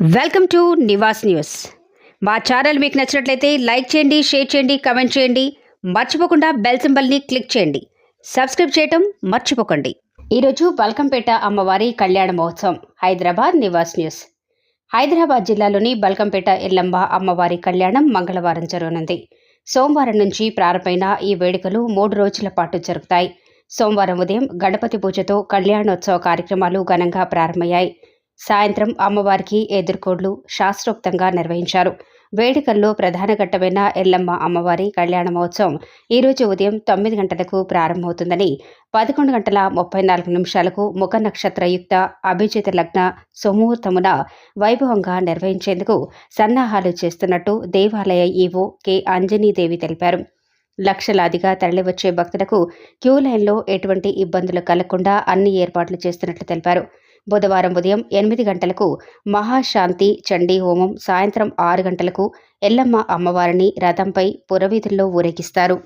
Welcome to Nivas news. మా channel మీకు నచ్చినట్లయితే లైక్ చేయండి షేర్ చేయండి కమెంట్ చేయండి. మర్చిపోకుండా బెల్ సింబల్ని క్లిక్ చేయండి. సబ్స్క్రైబ్ చేయటం మర్చిపోకండి. ఈరోజు బల్కంపేట అమ్మవారి కళ్యాణ మహోత్సవం హైదరాబాద్ నివాస్ న్యూస్. హైదరాబాద్ జిల్లాలోని బల్కంపేట ఎల్లమ్మ అమ్మవారి కళ్యాణం మంగళవారం జరగనుంది. సోమవారం నుంచి ప్రారంభమైన ఈ వేడుకలు మూడు రోజుల పాటు జరుగుతాయి. సోమవారం ఉదయం గణపతి పూజతో కళ్యాణోత్సవ కార్యక్రమాలు ఘనంగా ప్రారంభమయ్యాయి. సాయంత్రం అమ్మవారికి ఎదుర్కోడ్లు శాస్త్రోక్తంగా నిర్వహించారు. వేడుకల్లో ప్రధాన ఘట్టమైన ఎల్లమ్మ అమ్మవారి కళ్యాణ మహోత్సవం ఈరోజు ఉదయం తొమ్మిది గంటలకు ప్రారంభమవుతుందని పదకొండు గంటల ముప్పై నాలుగు నిమిషాలకు ముఖ నక్షత్రయుక్త అభిజిత లగ్న సుముహూర్తమున వైభవంగా నిర్వహించేందుకు సన్నాహాలు చేస్తున్నట్టు దేవాలయ ఈవో కె. అంజనీదేవి తెలిపారు. లక్షలాదిగా తరలివచ్చే భక్తులకు క్యూ లైన్లో ఎటువంటి ఇబ్బందులు కలగకుండా అన్ని ఏర్పాట్లు చేస్తున్నట్లు తెలిపారు. బుధవారం ఉదయం ఎనిమిది గంటలకు మహాశాంతి చండీ హోమం సాయంత్రం ఆరు గంటలకు ఎల్లమ్మ అమ్మవారిని రథంపై పురవీధుల్లో ఊరేగిస్తారు.